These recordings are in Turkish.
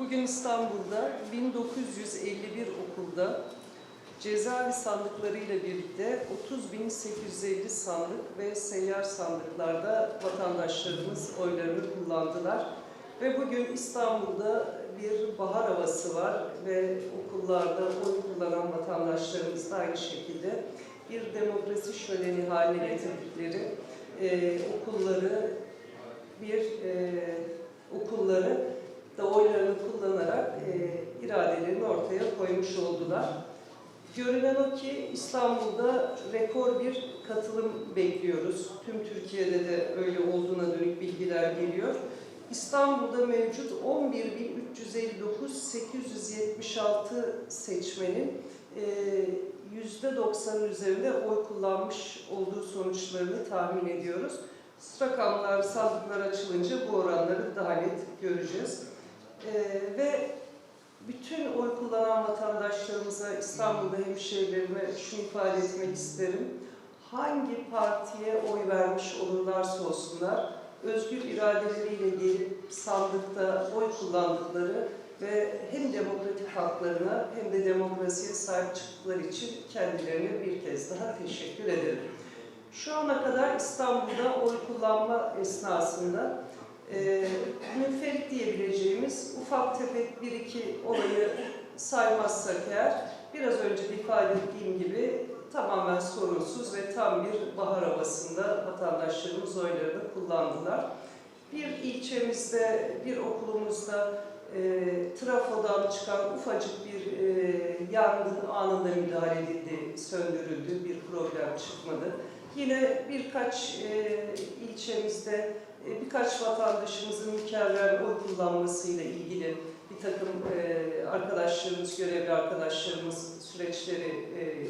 Bugün İstanbul'da 1951 okulda cezaevi sandıklarıyla birlikte 30.850 sandık ve seyyar sandıklarda vatandaşlarımız oylarını kullandılar. Ve bugün İstanbul'da bir bahar havası var ve okullarda oy kullanan vatandaşlarımız da aynı şekilde bir demokrasi şöleni haline getirdikleri e, okulları bir e, okulları da oylarını kullanarak e, iradelerini ortaya koymuş oldular. Görünen o ki İstanbul'da rekor bir katılım bekliyoruz. Tüm Türkiye'de de öyle olduğuna dönük bilgiler geliyor. İstanbul'da mevcut 11.359.876 seçmenin e, %90'ın üzerinde oy kullanmış olduğu sonuçlarını tahmin ediyoruz. Rakamlar, sandıklar açılınca bu oranları daha net göreceğiz. Ee, ve bütün oy kullanan vatandaşlarımıza, İstanbul'da hemşehrilerime şunu ifade etmek isterim. Hangi partiye oy vermiş olurlarsa olsunlar, özgür iradeleriyle gelip sandıkta oy kullandıkları ve hem demokratik haklarına hem de demokrasiye sahip çıktıkları için kendilerine bir kez daha teşekkür ederim. Şu ana kadar İstanbul'da oy kullanma esnasında e, münferit diyebileceğimiz ufak tefek bir iki olayı saymazsak eğer biraz önce de ifade ettiğim gibi tamamen sorunsuz ve tam bir bahar havasında vatandaşlarımız oylarını kullandılar. Bir ilçemizde, bir okulumuzda e, trafodan çıkan ufacık bir e, yangın anında müdahale edildi, söndürüldü, bir problem çıkmadı. Yine birkaç e, ilçemizde e, birkaç vatandaşımızın mükerrer oy kullanmasıyla ilgili bir takım e, arkadaşlarımız, görevli arkadaşlarımız süreçleri e,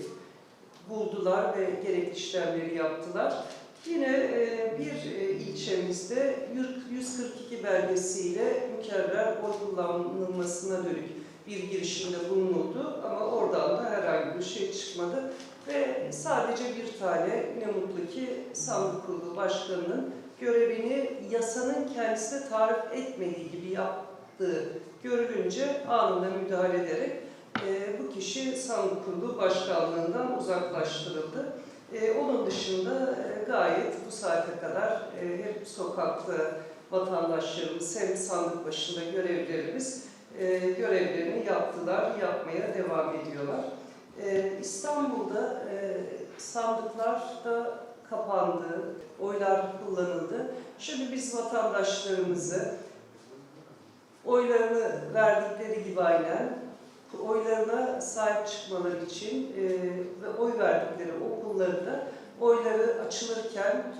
buldular ve gerekli işlemleri yaptılar. Yine bir ilçemizde 142 belgesiyle mükerrer oy kullanılmasına dönük bir girişimde bulunuldu ama oradan da herhangi bir şey çıkmadı ve sadece bir tane ne mutlu ki sandık kurulu başkanının görevini yasanın kendisine tarif etmediği gibi yaptığı görülünce anında müdahale ederek e, bu kişi sandık kurulu başkanlığından uzaklaştırıldı. E, onun dışında e, gayet bu saate kadar e, hep sokakta vatandaşlarımız hem sandık başında görevlerimiz e, görevlerini yaptılar, yapmaya devam ediyorlar. E, İstanbul'da e, sandıklarda kapandı, oylar kullanıldı. Şimdi biz vatandaşlarımızı oylarını verdikleri gibi aynen oylarına sahip çıkmaları için e, ve oy verdikleri okullarında oyları açılırken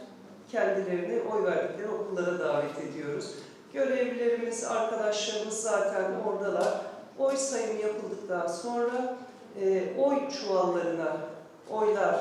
kendilerini oy verdikleri okullara davet ediyoruz. Görevlilerimiz, arkadaşlarımız zaten oradalar. Oy sayımı yapıldıktan sonra e, oy çuvallarına oylar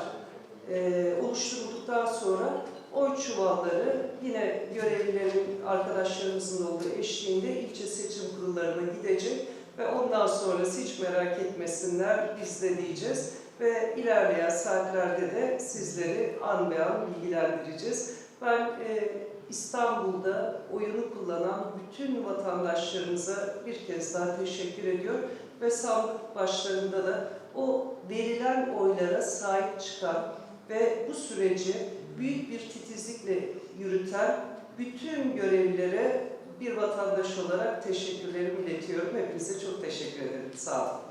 e, oluşturulduktan sonra oy çuvalları yine görevlilerin, arkadaşlarımızın olduğu eşliğinde ilçe seçim kurullarına gidecek ve ondan sonrası hiç merak etmesinler biz de diyeceğiz ve ilerleyen saatlerde de sizleri an be an bilgilendireceğiz. Ben e, İstanbul'da oyunu kullanan bütün vatandaşlarımıza bir kez daha teşekkür ediyorum ve sandık başlarında da o verilen oylara sahip çıkan ve bu süreci büyük bir titizlikle yürüten bütün görevlilere bir vatandaş olarak teşekkürlerimi iletiyorum. Hepinize çok teşekkür ederim. Sağ olun.